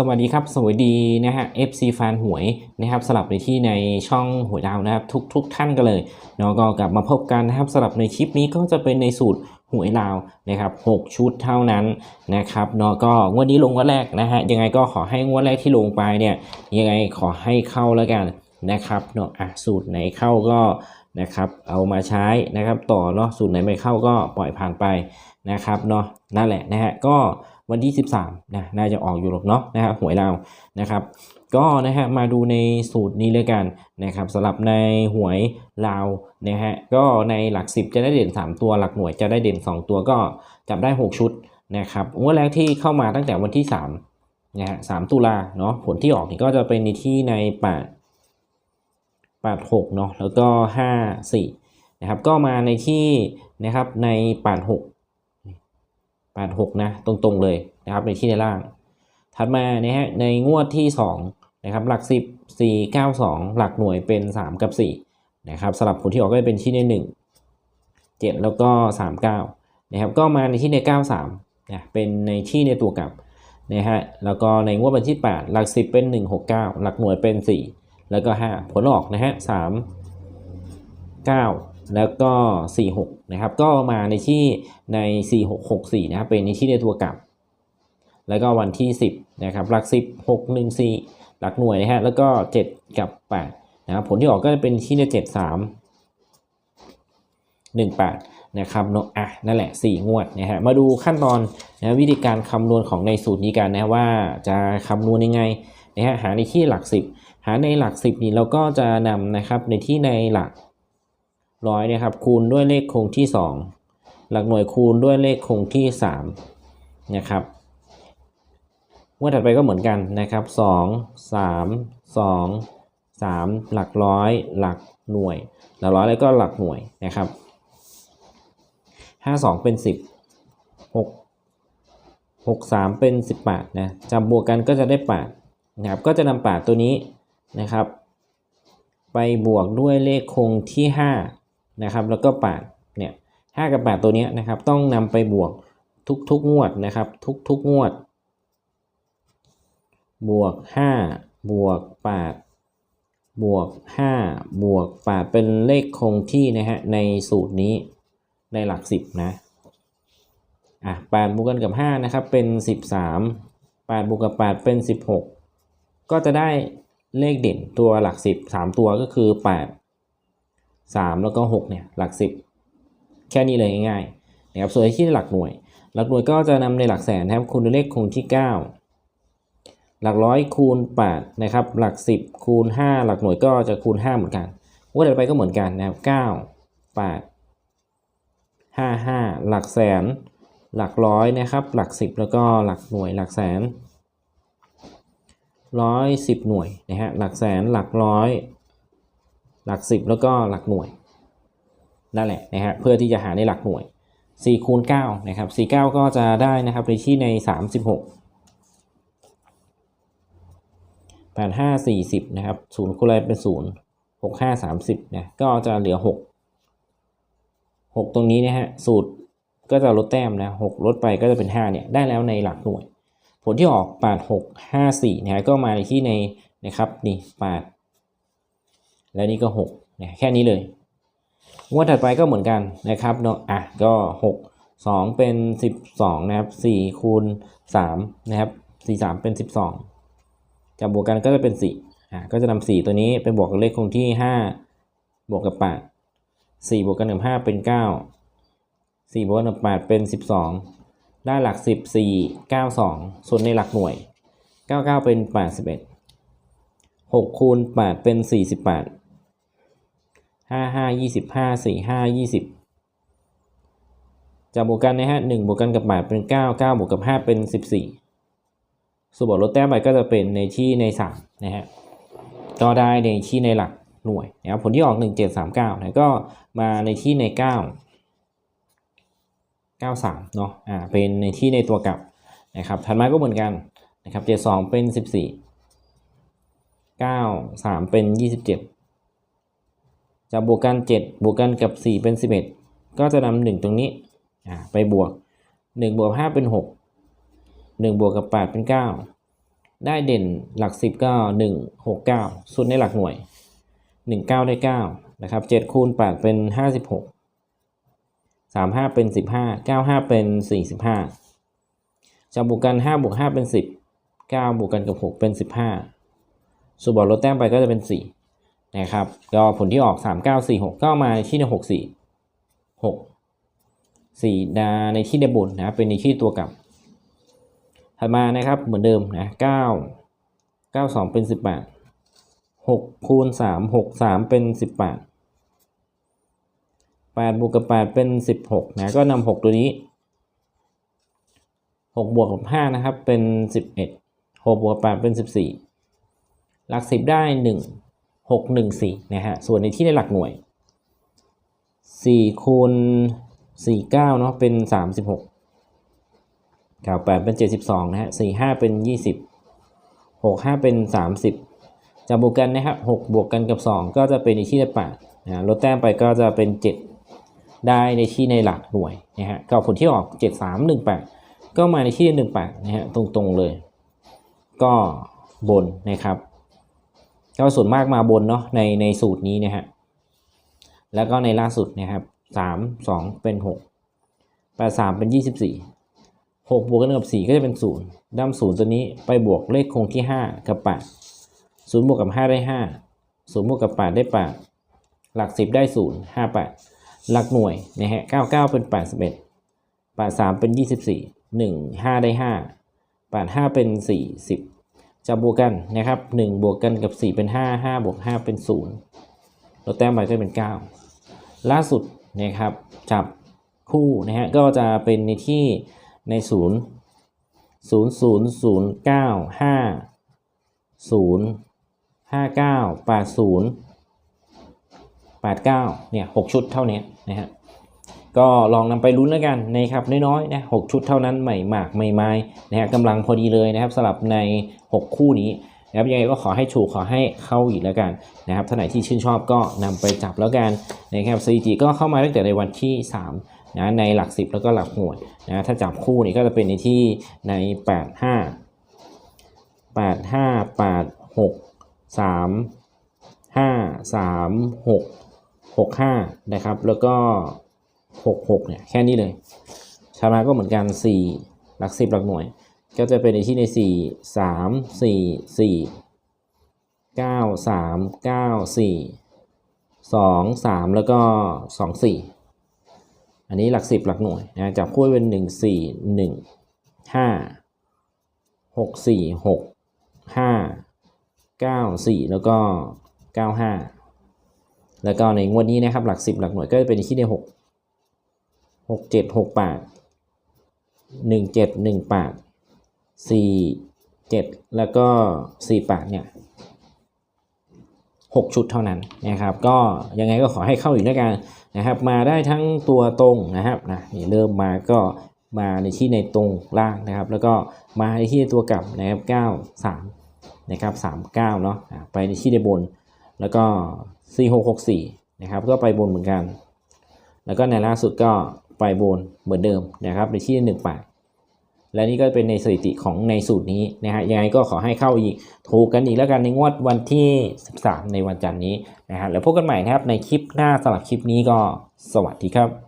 สวัสดีครับ สวัสดีนะฮะ FC แฟนหวยนะครับสลับในที่ในช่องหวยดาวนะครับ ทุกทุกท่านกันเลยเนาะก็กลับมาพบกันนะครับสลับในคลิปนี้ก็จะเป็นในสูตรหวยลาวนะครับ6ชุดเท่านั้นนะครับเนาะก็งวดนี้ลงงวดแรกนะฮะยังไงก็ขอให้งวดแรกที่ลงไปเนี่ยยังไงขอให้เข้าแล้วกันนะครับเนาะอะสูตรไหนเข้าก็นะครับเอามาใช้นะครับต่อเนาะสูตรไหนไม่เข้าก็ปล่อยผ่านไปนะครับเนาะนั่นแหละนะฮะก็ วันที่ 13นะน่าจะออกอยู่หรอกเนาะนะฮะหวยเรานะครับ ก็นะฮะมาดูในสูตรนี้เลยกันนะครับสำหรับในหวยลาวนะฮะก็ในหลัก 10 จะได้เด่น 3 ตัวหลักหน่วยจะได้เด่น 2 ตัวก็จับได้ 6 ชุดนะครับงวดแรกที่เข้ามาตั้งแต่วันที่3นะฮะ3ตุลาเนาะผลที่ออกนี่ก็จะเป็นในที่ใน8 8 6เนาะแล้วก็ 5 4นะครับก็มาในที่นะครับใน8 6 86 นะ ตรงๆเลยนะครับในที่ในล่าง ถัดมานะฮะในงวดที่ 2 นะครับ หลัก 10 4 9 2 หลักหน่วยเป็น 3 กับ4นะครับสลับผลที่ออกก็จะเป็นที่ใน 1 7 แล้วก็ 39 นะครับ ก็มาในที่ใน 93 นะ เป็นในที่ในตัวกลับนะฮะแล้วก็ในงวดวันที่ 8 หลัก 10 เป็น 169 หลักหน่วยเป็น 4 แล้วก็ 5 ผลออกนะฮะ3 9 แล้วก็ 46 นะครับ ก็มาในที่ใน 4664 นะครับ เป็นในที่ในตัวกลับ แล้วก็วันที่ 10 นะครับ หลัก 10 6 1 4 หลักหน่วยนะฮะ แล้วก็ 7 กับ 8 นะครับ ผลที่ออกก็จะเป็นที่ใน 7 3 1 8 นะครับเนอะอะ นั่นแหละ 4 งวดนะฮะ มาดูขั้นตอนนะวิธีการคำนวณของในสูตรนี้กันนะว่าจะคำนวณยังไงนะฮะ หาในที่หลัก 10 หาในหลัก 10 นี่เราก็จะนำนะครับในที่ในหลัก ร้อยนะครับคูณด้วยเลขคงที่ 2 หลักหน่วยคูณด้วยเลขคงที่3นะครับงวดถัดไปก็เหมือนกันนะครับ 2 3 2 3 หลักร้อย หลักหน่วย หลักร้อยแล้วก็หลักหน่วยนะครับ 5 2 เป็น 10 6 6 3 เป็น 18นะจับบวกกันก็จะได้8นะครับก็จะนำ8ตัวนี้นะครับ ไปบวกด้วยเลขคงที่ 5 นะครับแล้วก็8เนี่ย5กับ 8 ตัวนี้นะครับต้องนำไปบวกทุกๆงวดนะครับทุกๆงวด บวก 5 บวก 8 บวก 5 บวก 8 เป็นเลขคงที่นะฮะในสูตรนี้ในหลัก 10 นะอะ8บวกกันกับ5นะครับเป็น 13 8บวกกับ 8 เป็น 16 ก็จะได้เลขเด่นตัวหลัก 10 3 ตัวก็คือ 8 3 แล้วก็6เนี่ยหลัก 10 แค่นี้เลยง่ายๆนะครับส่วนที่หลักหน่วย หลักหน่วยก็จะนำในหลักแสนนะครับคูณด้วยเลขคงที่ 9 หลักร้อยคูณ8นะครับหลัก 10 คูณ 5 หลักหน่วยก็จะคูณ 5 เหมือนกันงวดต่อไปก็เหมือนกันนะครับ 9 8 5 5 หลักแสน หลักร้อยนะครับ หลัก 10 แล้วก็หลักหน่วยหลักแสนร้อยสิบหน่วยนะฮะหลักแสนหลักร้อย หลักสิบแล้วก็หลักหน่วยนั่นแหละนะฮะเพื่อที่จะหาในหลักหน่วย4คูณ9นะครับ4 9 ก็จะได้นะครับในที่ใน 36 8 5 40นะครับ0คูณอะไรเป็น 0 6 5 30นะก็จะเหลือ 6 6 ตรงนี้นะฮะสูตรก็จะลดแต้มนะ6ลดไปก็จะเป็น 5 เนี่ย ได้แล้วในหลักหน่วย ผลที่ออก 8 6 5 4นะฮะก็มาในที่ในนะครับนี่8 และนี่ก็6นะแค่นี้เลยงวดถัดไปก็เหมือนกันนะครับเนาะอะก็ 6 2 เป็น 12 นะครับ4คูณ3นะครับ4 3 เป็น 12 จับบวกกันก็จะเป็น 4 อะก็จะนำ4ตัวนี้ไปบวกกับเลขคงที่ 5 บวกกับ 8 4 บวกกันกับ 5 เป็น 9 4 บวกกันกับ 8 เป็น 12 ได้หลัก 10 4 9 2 ส่วนในหลักหน่วย 99 เป็น 81 6คูณ8เป็น 48 ห้าห้ายี่สิบห้าสี่ห้ายี่สิบจากบวกกันนะฮะหนึ่งบวกกันกับแปดเป็นเก้าเก้าบวกกับห้าเป็นสิบสี่ส่วนบวกลดแต้มไปก็จะเป็นในที่ในสามนะฮะก็ได้ในที่ในหลักหน่วยนะครับผลที่ออกหนึ่งเจ็ดสามเก้านะก็มาในที่ในเก้าเก้าสามเนาะอ่าเป็นในที่ในตัวกลับนะครับถัดมาก็เหมือนกันนะครับเจ็ดสองเป็นสิบสี่เก้าสามเป็นยี่สิบเจ็ด จะบวกกัน 7 บวกกันกับ 4 เป็น 11 ก็จะนำ1ตรงนี้ไปบวก 1 บวก 5 เป็น 6 1 บวกกับ 8 เป็น 9 ได้เด่นหลักสิบก็หนึ่งหกเก้าส่วนในหลักหน่วยหนึ่งเก้าได้เก้านะครับเจ็ดคูณแปดเป็นห้าสิบหกสามห้าเป็นสิบห้าเก้าห้าเป็นสี่สิบห้าจะบวกกันห้าบวกห้าเป็นสิบเก้าบวกกันกับหกเป็นสิบห้าส่วนบวกลดแต้มไปก็จะเป็นสี่ นะครับก็ผลที่ออกสามเก้าสี่หกก็มาที่ในหกสี่หกสี่ดาในที่ได้บนนะเป็นในที่ตัวกลับ ถัดมานะครับเหมือนเดิมนะเก้าเก้าสองเป็นสิบแปดหกคูณสามหกสามเป็นสิบแปดแปดบวกกับแปดเป็นสิบหกนะก็นำหกตัวนี้หกบวกกับห้านะครับ เป็นสิบเอ็ดหกบวกกับแปดเป็นสิบสี่หลักสิบได้ห นึ่งหกหนึ่งสี่นะฮะส่วนในที่ได้หลักหน่วยสี่คูณสี่เก้าเนาะเป็นสามสิบหกเก้าแปดเป็นเจ็ดสิบสองนะฮะสี่ห้าเป็นยี่สิบหกห้าเป็นสามสิบจะบวกกันนะครับหกบวกกันกับสองก็จะเป็นในที่ได้แปดนะลดแต้มไปก็จะเป็นเจ็ดได้ในที่ในหลักหน่วยนะฮะก็ผลที่ออกเจ็ดสามหนึ่งแปดก็มาในที่หนึ่งแปดนะฮะ ตรงๆเลย ก็บนนะครับ ก็ส่วนมากมาบนเนาะในในสูตรนี้นะฮะแล้วก็ในล่าสุดนะครับสามสองเป็นหกแปดสามเป็นยี่สิบสี่หกบวกกันกับสี่ก็จะเป็นศูนย์ด้ามศูนย์ตัวนี้ไปบวกเลขคงที่ห้ากับแปดศูนย์บวกกับห้าได้ห้าศูนย์บวกกับแปดได้แปดหลักสิบได้ศูนย์ห้าแปดหลักหน่วยนะฮะเก้าเก้าเป็นแปดสิบเอ็ดแปดสามเป็นยี่สิบสี่หนึ่งห้าได้ห้าแปดห้าเป็นสี่สิบ จะบวกกันนะครับหนึ่งบวกกันกับสี่เป็นห้าห้าบวกห้าเป็นศูนย์ลดแต้มไปก็เป็นเก้าล่าสุดนะครับจับคู่นะฮะก็จะเป็นในที่ในศูนย์ศูนย์ศูนย์ศูนย์เก้าห้าศูนย์ห้าเก้าแปดศูนย์แปดเก้าเนี่ยหกชุดเท่านี้นะฮะ ก็ลองนำไปลุ้นแล้วกันนะครับน้อยๆนะหกชุดเท่านั้นใหม่มากใหม่ไม้นะฮะกำลังพอดีเลยนะครับสำหรับใน 6 คู่นี้นะครับยังไงก็ขอให้ถูกขอให้เข้าอีกแล้วกันนะครับท่านไหนที่ชื่นชอบก็นำไปจับแล้วกันนะครับสถิติก็เข้ามาตั้งแต่ในวันที่ 3นะในหลัก 10 แล้วก็หลักหน่วยนะถ้าจับคู่นี่ก็จะเป็นในที่ใน 8 5 8 5 8 6 3 5 3 6 6 5นะครับแล้วก็ 6 6เนี่ยแค่นี้เลยชามาก็เหมือนกัน 4 หลัก 10 หลักหน่วย ก็จะเป็นในที่ใน 4 3 4 4 9 3 9 4 2 3 แล้วก็ 2 4 อันนี้หลักสิบหลักหน่วยนะจับคู่เป็นหนึ่งสี่หนึ่งห้าหกสี่หกห้าเก้าสี่แล้วก็เก้าห้าแล้วก็ในงวดนี้นะครับหลักสิบหลักหน่วยก็จะเป็นที่ในหก หกเจ็ดหกแปดหนึ่งเจ็ดหนึ่งแปดสี่เจ็ดแล้วก็สี่แปดเนี่ยหกชุดเท่านั้นนะครับ ก็ยังไงก็ขอให้เข้าอีกด้วยกันนะครับ มาได้ทั้งตัวตรงนะครับนะนี่เริ่มมาก็มาในที่ในตรงล่างนะครับ แล้วก็มาในที่ตัวกลับนะครับ9 3นะครับ3 9เนาะอะไปในที่ในบน แล้วก็4 6 6 4นะครับ ก็ไปบนเหมือนกัน แล้วก็ในล่าสุดก็ ปลายบนเหมือนเดิมนะครับในที่1 8และนี่ก็เป็นในสถิติของในสูตรนี้นะฮะยังไงก็ขอให้เข้าอีกถูกกันอีกแล้วกันในงวดวันที่ 13 ในวันจันทร์นี้นะฮะแล้วพบกันใหม่นะครับในคลิปหน้าสำหรับคลิปนี้ก็สวัสดีครับ